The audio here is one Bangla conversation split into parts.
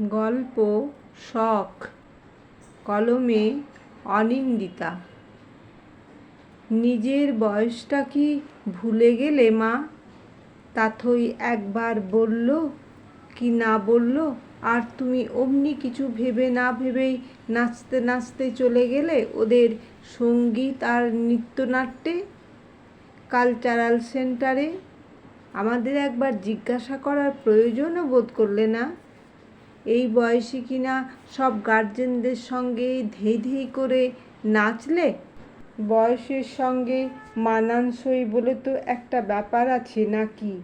গল্প, শখ, কলমে অনিন্দিতা। নিজের বয়সটা কি ভুলে গেলে মা? তাথই একবার বলল কি না বলল? আর তুমি অমনি কিছু ভেবে না ভেবেই নাচতে নাচতে চলে গেলে ওদের সংগীত আর নৃত্যনাট্যে? কালচারাল সেন্টারে? আমাদের একবার জিজ্ঞাসা করার প্রয়োজনও বোধ করলে না? এই বয়সে কিনা সব গার্জেনদের সঙ্গে ধেই ধেই করে নাচলে? বয়সের সঙ্গে মানানসই বলে তো একটা ব্যাপার আছে নাকি?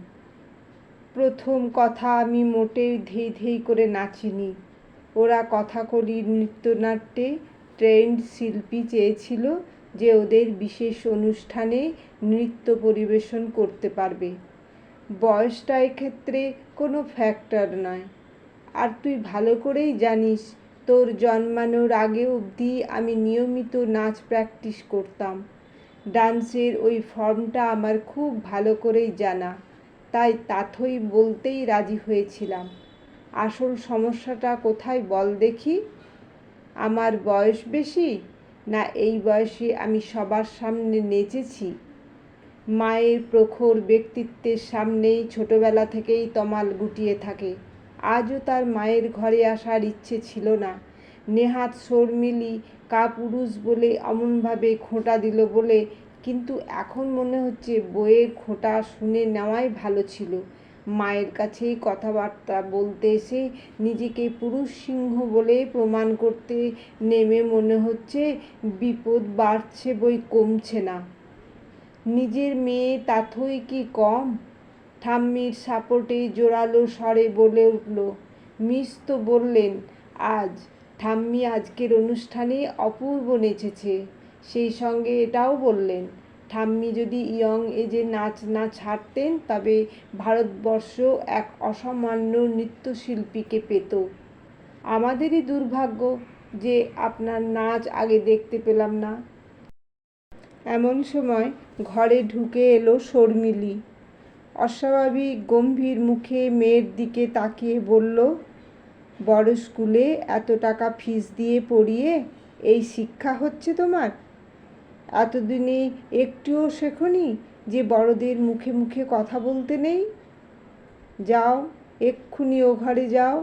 প্রথম কথা আমি মোটেই ধেই ধেই করে নাচিনি। ওরা কথা কথাকলি নৃত্যনাট্যে ট্রেন্ড শিল্পী চেয়েছিল যে ওদের বিশেষ অনুষ্ঠানে নৃত্য পরিবেশন করতে পারবে। বয়সটা এক্ষেত্রে কোনো ফ্যাক্টর নয়। আর তুই ভালো করেই জানিস, তোর জন্মানোর আগে অবধি আমি নিয়মিত নাচ প্র্যাকটিস করতাম। ডান্সের ওই ফর্মটা আমার খুব ভালো করেই জানা, তাই তাথই বলতেই রাজি হয়েছিলাম। আসল সমস্যাটা কোথায় বল দেখি? আমার বয়স বেশি, না এই বয়সে আমি সবার সামনে নেচেছি? মায়ের প্রখর ব্যক্তিত্বের সামনেই ছোটবেলা থেকেই তমাল গুটিয়ে থাকে। আজও তার মায়ের ঘরে আসার ইচ্ছে ছিল না। নেহাত শর্মিলি কাপুরুষ বলে অমনভাবে খোঁটা দিল বলে, কিন্তু এখন মনে হচ্ছে বইয়ের খোঁটা শুনে নেওয়াই ভালো ছিল। মায়ের কাছেই কথাবার্তা বলতে এসে নিজেকে পুরুষ সিংহ বলে প্রমাণ করতে নেমে মনে হচ্ছে বিপদ বাড়ছে বই কমছে না। নিজের মেয়ে তাথই কি কম? ঠাম্মির সাপোর্টেই জোরালো স্বরে বলে উঠল, মিস তো বললেন, আজ ঠাম্মি আজকের অনুষ্ঠানে অপূর্ব নেচেছে। সেই সঙ্গে এটাও বললেন, ঠাম্মি যদি ইয়ং এজে নাচ না ছাড়তেন, তবে ভারতবর্ষ এক অসামান্য নৃত্যশিল্পীকে পেত। আমাদেরই দুর্ভাগ্য যে আপনার নাচ আগে দেখতে পেলাম না। এমন সময় ঘরে ঢুকে এলো শর্মিলি। অস্বাভাবিক গম্ভীর মুখে মেয়ের দিকে তাকিয়ে বলল, বড় স্কুলে এত টাকা ফিস দিয়ে পড়িয়ে এই শিক্ষা হচ্ছে তোমার? এতদিনে একটুও শেখনি যে বড়দের মুখে মুখে কথা বলতে নেই? যাও, এক্ষুনি ও ঘরে যাও।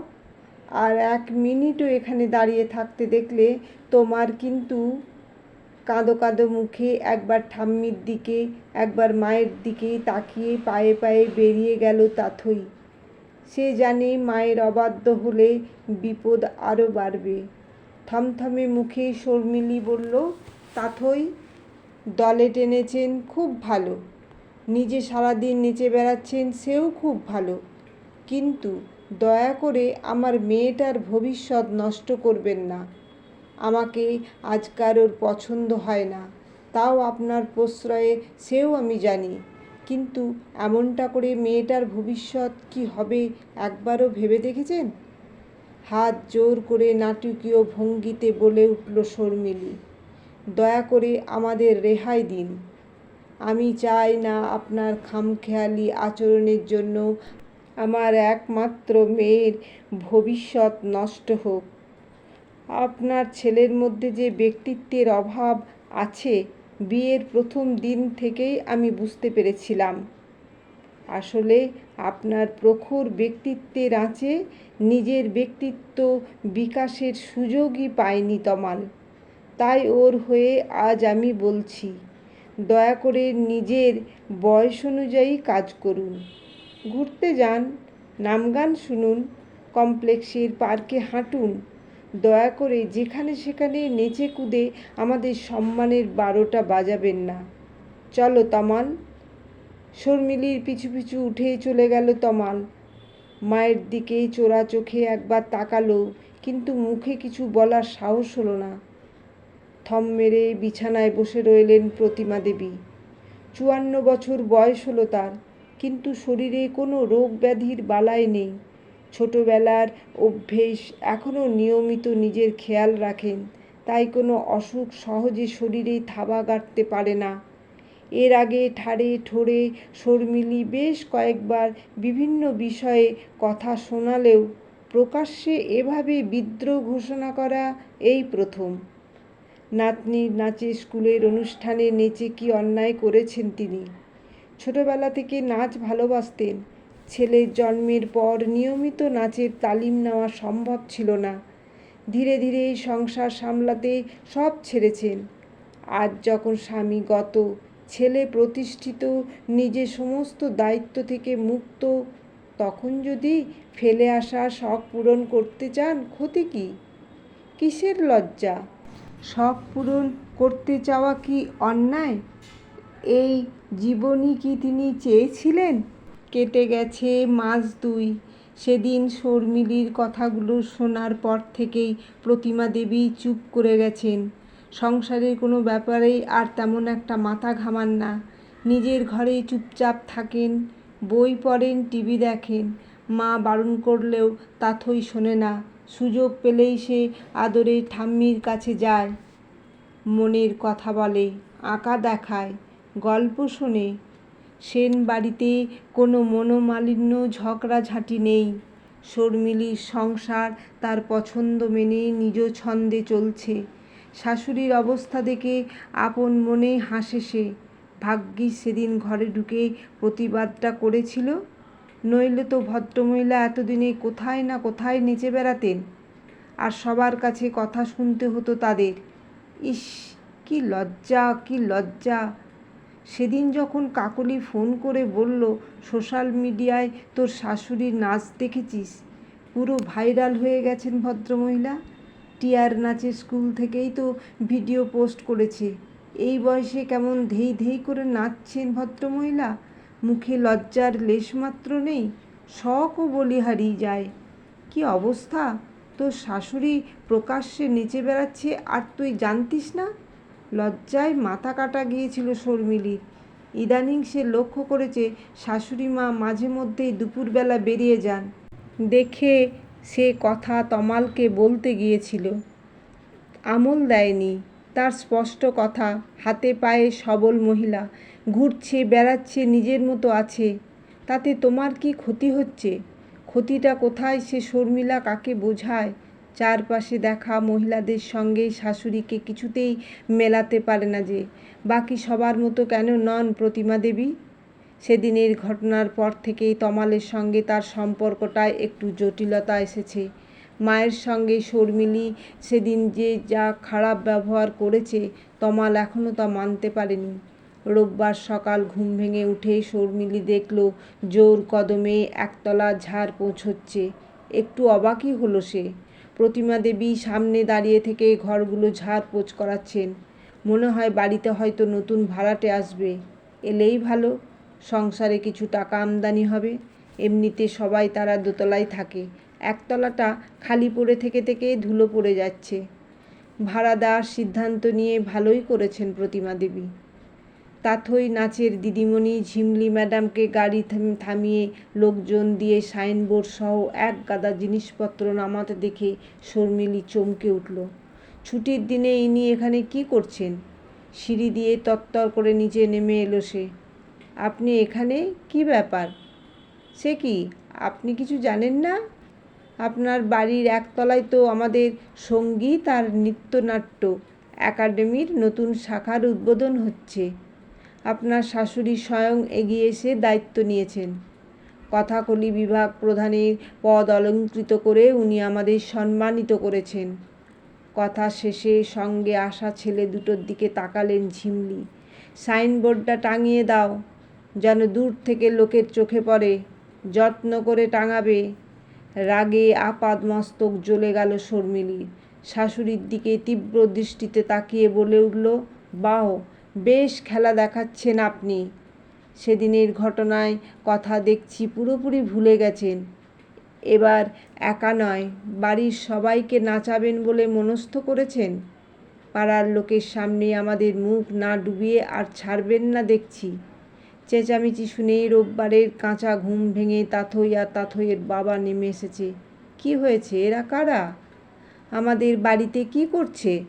আর এক মিনিটও এখানে দাঁড়িয়ে থাকতে দেখলে তোমার কিন্তু কাঁদো কাঁদো মুখে একবার ঠাম্মির দিকে, একবার মায়ের দিকে তাকিয়ে পায়ে পায়ে বেরিয়ে গেল তাথই। সে জানে মায়ের অবাধ্য হলে বিপদ আরও বাড়বে। থমথমে মুখে শর্মিলি বলল, তাথই, দলে টেনেছেন খুব ভালো। নিজে সারাদিন নেচে বেড়াচ্ছেন সেও খুব ভালো। কিন্তু দয়া করে আমার মেয়েটার ভবিষ্যৎ নষ্ট করবেন না। আমাকে আজকার ওর পছন্দ হয় না। তাও আপনার প্রশ্রয়ে সেও আমি জানি। কিন্তু এমনটা করে মেয়েটার ভবিষ্যৎ কি হবে একবারও ভেবে দেখেছেন? হাত জোর করে নাটকীয় ভঙ্গিতে বলে উঠল শর্মিলি, দয়া করে আমাদের রেহাই দিন। আমি চাই না আপনার খামখেয়ালি আচরণের জন্য আমার একমাত্র মেয়ের ভবিষ্যৎ নষ্ট হোক। আপনার ছেলের মধ্যে যে ব্যক্তিত্বের অভাব আছে, বিয়ের প্রথম দিন থেকেই আমি বুঝতে পেরেছিলাম। আসলে আপনার প্রখর ব্যক্তিত্বের আঁচে নিজের ব্যক্তিত্ব বিকাশের সুযোগই পায়নি তমাল। তাই ওর হয়ে আজ আমি বলছি, দয়া করে নিজের বয়স অনুযায়ী কাজ করুন। ঘুরতে যান, নামগান শুনুন, কমপ্লেক্সের পার্কে হাঁটুন দয়া করে যেখানে সেখানে নেচে কুদে আমাদের সম্মানের বারোটা বাজাবেন না। চলো তমাল। শর্মিলির পিছু পিছু উঠে চলে গেল তমাল। মায়ের দিকে চোরা চোখে একবার তাকালো, কিন্তু মুখে কিছু বলার সাহস হলো না। থম মেরে বিছানায় বসে রইলেন প্রতিমা দেবী। চুয়ান্ন বছর বয়স হলো তার, কিন্তু শরীরে কোনো রোগ ব্যাধির বালাই নেই। ছোটোবেলার অভ্যেস এখনও নিয়মিত নিজের খেয়াল রাখেন। তাই কোনো অসুখ সহজে শরীরে থাবা গাঁটতে পারে না। এর আগে ঠাড়ে ঠোড়ে শর্মিলি বেশ কয়েকবার বিভিন্ন বিষয়ে কথা শোনালেও প্রকাশ্যে এভাবে বিদ্রোহ ঘোষণা করা এই প্রথম। নাতনির নাচে স্কুলের অনুষ্ঠানে নেচে কি অন্যায় করেছেন তিনি? ছোটবেলা থেকে নাচ ভালোবাসতেন। ছেলের জন্মের পর নিয়মিত নাচের তালিম নেওয়া সম্ভব ছিল না। ধীরে ধীরে এই সংসার সামলাতে সব ছেড়েছেন। আজ যখন স্বামী গত, ছেলে প্রতিষ্ঠিত, নিজে সমস্ত দায়িত্ব থেকে মুক্ত, তখন যদি ফেলে আসা শখ পূরণ করতে চান, ক্ষতি কি? কিসের লজ্জা? শখ পূরণ করতে চাওয়া কি অন্যায়? এই জীবনই কি তিনি চেয়েছিলেন? কেটে গেছে মাস দুই। সেদিন শর্মিলির কথাগুলো শোনার পর থেকেই প্রতিমা দেবী চুপ করে গেছেন। সংসারের কোনো ব্যাপারেই আর তেমন একটা মাথা ঘামান না। নিজের ঘরেই চুপচাপ থাকেন, বই পড়েন, টিভি দেখেন। মা বারণ করলেও তাথই শোনে না। সুযোগ পেলেই সে আদরে ঠাম্মির কাছে যায়। মনের কথা বলে, আঁকা দেখায়, গল্প শোনে। সেন বাড়িতে কোনো মনোমালিন্য, ঝগড়াঝাঁটি নেই। শর্মিলির সংসার তার পছন্দ মেনে নিজ ছন্দে চলছে। শাশুড়ির অবস্থা দেখে আপন মনে হাসে সে। ভাগ্যিস সেদিন ঘরে ঢুকে প্রতিবাদটা করেছিল। নইলে তো ভদ্রমহিলা এতদিনে কোথায় না কোথায় নেচে বেড়াতেন। আর সবার কাছে কথা শুনতে হতো তাদের। ইস, কি লজ্জা কি লজ্জা। সেদিন যখন কাকলি ফোন করে বলল, সোশ্যাল মিডিয়ায় তোর শাশুড়ির নাচ দেখেছিস? পুরো ভাইরাল হয়ে গেছেন ভদ্রমহিলা। টিয়ার নাচের স্কুল থেকেই তো ভিডিও পোস্ট করেছে। এই বয়সে কেমন ধেই ধেই করে নাচছেন ভদ্রমহিলা? মুখে লজ্জার লেশমাত্র নেই, শখও হারিয়ে যায়। কি অবস্থা? তোর শাশুড়ি প্রকাশ্যে নেচে বেড়াচ্ছে আর তুই জানতিস না? লজ্জায় মাথা কাটা গিয়েছিল শর্মিলির ইদানিং সে লক্ষ্য করেছে শাশুড়ি মা মাঝে মধ্যেই দুপুরবেলা বেরিয়ে যান। দেখে সে কথা তমালকে বলতে গিয়েছিল, আমল দেয়নি। তার স্পষ্ট কথা, হাতে পায়ে সবল মহিলা, ঘুরছে, বেড়াচ্ছে, নিজের মতো আছে। তাতে তোমার কি ক্ষতি হচ্ছে? ক্ষতিটা কোথায় সে শর্মিলা কাকে বোঝায়? চারপাশে দেখা মহিলাদের সঙ্গে শাশুড়িকে কিছুতেই মেলাতে পারে না যে। বাকি সবার মতো কেন নন প্রতিমা দেবী? সেদিনের ঘটনার পর থেকেই তমালের সঙ্গে তার সম্পর্কটায় একটু জটিলতা এসেছে। মায়ের সঙ্গে শর্মিলি সেদিন যে যা খারাপ ব্যবহার করেছে, তমাল এখনও তা মানতে পারেনি। রোববার সকাল ঘুম ভেঙে উঠে শর্মিলি দেখল, জোর কদমে একতলা ঝাড় পৌঁছচ্ছে। একটু অবাকই হলো সে। প্রতিমা দেবী সামনে দাঁড়িয়ে থেকে ঘরগুলো ঝাড় পোছ করাচ্ছেন। মনে হয় বাড়িতে হয়তো নতুন ভাড়াটে আসবে। এলেই ভালো, সংসারে কিছু টাকা আমদানি হবে। এমনিতে সবাই তারা দোতলায় থাকে। একতলাটা খালি পড়ে থেকে থেকে ধুলো পড়ে যাচ্ছে। ভাড়া দেওয়ার সিদ্ধান্ত নিয়ে ভালোই করেছেন প্রতিমা দেবী। তাথই নাচের দিদিমণি ঝিমলি ম্যাডামকে গাড়ি থামিয়ে লোকজন দিয়ে সাইনবোর্ড সহ এক গাদা জিনিসপত্র নামাতে দেখে শর্মিলি চমকে উঠল। ছুটির দিনে ইনি এখানে কি করছেন? সিঁড়ি দিয়ে তত্তর করে নিচে নেমে এলো সে। আপনি এখানে? কি ব্যাপার? সে কি? আপনি কিছু জানেন না? আপনার বাড়ির একতলায় তো আমাদের সংগীত আর নৃত্যনাট্য একাডেমির নতুন শাখার উদ্বোধন হচ্ছে। আপনার শাশুড়ি স্বয়ং এগিয়ে এসে দায়িত্ব নিয়েছেন। কথাকলি বিভাগ প্রধানের পদ অলঙ্কৃত করে উনি আমাদের সম্মানিত করেছেন। কথা শেষে সঙ্গে আসা ছেলে দুটোর দিকে তাকালেন ঝিমলি। সাইনবোর্ডটা টাঙিয়ে দাও, যেন দূর থেকে লোকের চোখে পড়ে, যত্ন করে টাঙাবে। রাগে আপাদ মস্তক জ্বলে গেল শর্মিলির। শাশুড়ির দিকে তীব্র দৃষ্টিতে তাকিয়ে বলে উঠল, বাহ বেশ খেলা দেখাচ্ছেন আপনি। সেদিনের ঘটনায় কথা দেখছি পুরোপুরি ভুলে গেছেন। এবার একা নয়, বাড়ির সবাইকে নাচাবেন বলে মনস্থ করেছেন? পাড়ার লোকের সামনে আমাদের মুখ না ডুবিয়ে আর ছাড়বেন না দেখছি। চেঁচামেচি শুনেই রোববারের কাঁচা ঘুম ভেঙে তাথই আর তাথইয়ের বাবা নেমে এসেছে। কি হয়েছে? এরা কারা? আমাদের বাড়িতে কি করছে?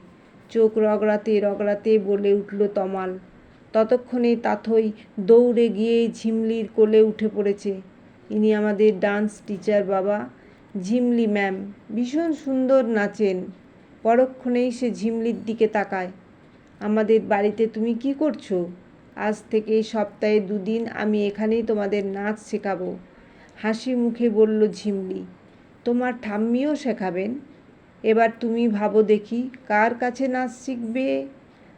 চোখ রগড়াতে রগড়াতে বলে উঠল তমাল। ততক্ষণে তাথই দৌড়ে গিয়ে ঝিমলির কোলে উঠে পড়েছে। ইনি আমাদের ডান্স টিচার বাবা। ঝিমলি ম্যাম, ভীষণ সুন্দর নাচেন। পরক্ষণেই সে ঝিমলির দিকে তাকায়। আমাদের বাড়িতে তুমি কি করছ? আজ থেকে সপ্তাহে দুদিন আমি এখানেই তোমাদের নাচ শেখাবো। হাসি মুখে বলল ঝিমলি, তোমার ঠাম্মিও শেখাবেন? এবার তুমি ভাবো দেখি কার কাছে নাচ শিখবে?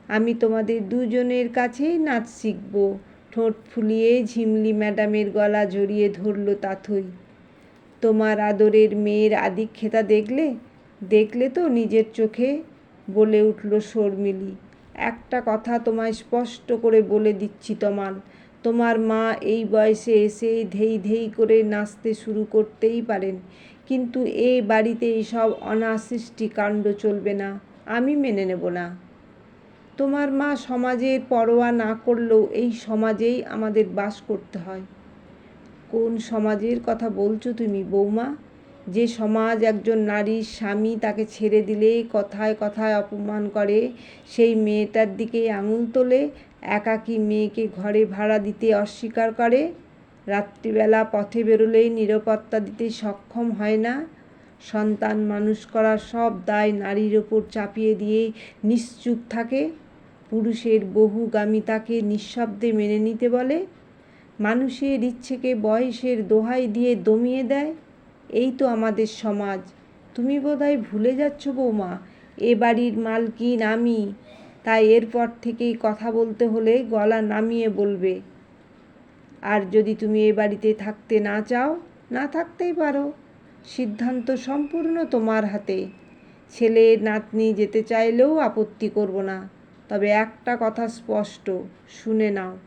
আমি তোমাদের দুজনের কাছেই নাচ শিখব। ঠোঁট ফুলিয়ে ঝিমলি ম্যাডামের গলা জড়িয়ে ধরল তাথই। তোমার আদরের মেয়ের আদিক্ষেতা দেখলে? দেখলে তো নিজের চোখে বলে উঠল শর্মিলি। একটা কথা তোমায় স্পষ্ট করে বলে দিচ্ছি তমাল তোমার মা এই বয়সে এসে ধেই ধেই করে নাচতে শুরু করতেই পারেন। কিন্তু এ বাড়িতে এইসব অনাসৃষ্টি কাণ্ড চলবে না, আমি মেনে নেব না। তোমার মা সমাজের পরোয়া না করলেও এই সমাজেই আমাদের বাস করতে হয়। কোন সমাজের কথা বলছো তুমি, বৌমা? যে সমাজ একজন নারীর স্বামী তাকে ছেড়ে দিলেই কথায় কথায় অপমান করে, সেই মেয়েটার দিকে আঙুল তোলে, একাকী মেয়েকে ঘরে ভাড়া দিতে অস্বীকার করে রাত্রিবেলা পথে বেরোলেই নিরাপত্তা দিতে সক্ষম হয় না। সন্তান মানুষ করার সব দায় নারীর ওপর চাপিয়ে দিয়ে নিশ্চুপ থাকে। পুরুষের বহুগামিতাকে নিঃশব্দে মেনে নিতে বলে। মানুষের ইচ্ছেকে বয়সের দোহাই দিয়ে দমিয়ে দেয়। এই তো আমাদের সমাজ। তুমি বোধহয় ভুলে যাচ্ছ বৌমা, এ বাড়ির মালকিন আমি। তাই এরপর থেকেই কথা বলতে হলে গলা নামিয়ে বলবে। আর যদি তুমি এ বাড়িতে থাকতে না চাও, না থাকতেই পারো। সিদ্ধান্ত সম্পূর্ণ তোমার হাতে। ছেলে নাতনি যেতে চাইলেও আপত্তি করব না। তবে একটা কথা স্পষ্ট, শুনে নাও।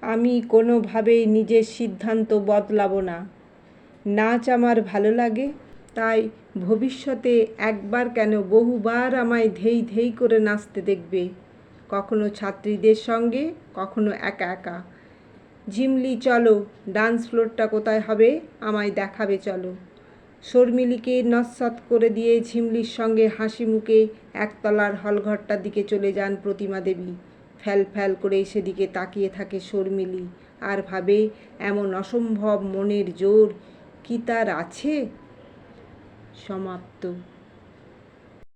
আমি কোনোভাবেই নিজের সিদ্ধান্ত বদলাবো না। নাচ আমার ভালো লাগে, তাই ভবিষ্যতে একবার কেন বহুবার আমায় ধেই ধেই করে নাচতে দেখবে। কখনো ছাত্রীদের সঙ্গে, কখনো একা একা। ঝিমলি চলো। ডান্স ফ্লোরটা কোথায় হবে? আমায় দেখাবে, চলো। শর্মিলিকে নস্বাত করে দিয়ে ঝিমলির সঙ্গে হাসি মুখে একতলার হলঘরটার দিকে চলে যান প্রতিমা দেবী। ফ্যাল ফ্যাল করে সেদিকে তাকিয়ে থাকে শর্মিলি। আর ভাবে, এমন অসম্ভব মনের জোর কি তার আছে? সমাপ্ত।